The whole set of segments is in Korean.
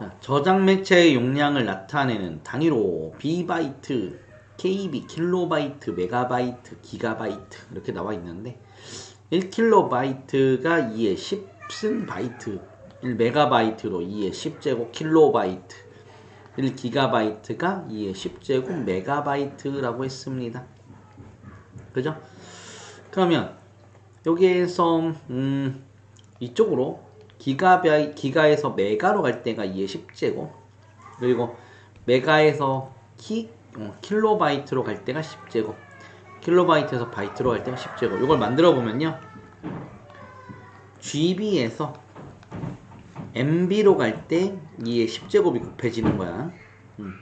자, 저장 매체의 용량을 나타내는 단위로 비바이트, KB, 킬로바이트, 메가바이트, 기가바이트 이렇게 나와 있는데 1킬로바이트가 2의 10승 바이트 1메가바이트로 2의 10제곱 킬로바이트 1기가바이트가 2의 10제곱 메가바이트라고 했습니다. 그죠? 그러면 여기에서 음, 이쪽으로 기가바이 기가에서 메가로 갈 때가 2의 10제곱 그리고 메가에서 키 어, 킬로바이트로 갈 때가 10제곱 킬로바이트에서 바이트로 갈 때가 10제곱 이걸 만들어 보면요. GB에서 MB로 갈 때 2의 10제곱이 곱해지는 거야. 음.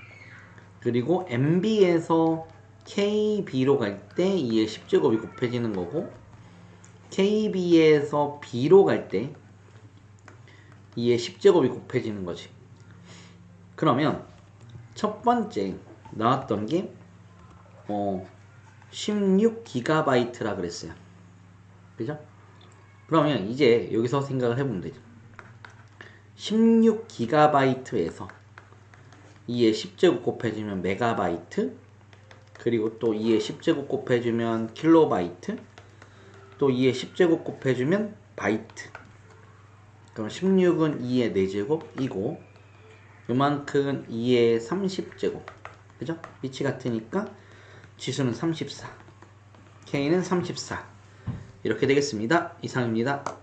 그리고 MB에서 KB로 갈 때 2의 10제곱이 곱해지는 거고 KB에서 B로 갈 때 2의 10제곱이 곱해지는 거지. 그러면 첫 번째 나왔던 게 어, 16기가바이트라 그랬어요. 그죠? 그러면 이제 여기서 생각을 해보면 되죠. 16기가바이트에서 2의 10제곱 곱해주면 메가바이트 그리고 또 2의 10제곱 곱해주면 킬로바이트 또 2의 10제곱 곱해주면 바이트 그럼 16은 2의 4제곱이고 요만큼은 2의 30제곱. 그죠? 위치 같으니까 지수는 34 K는 34 이렇게 되겠습니다. 이상입니다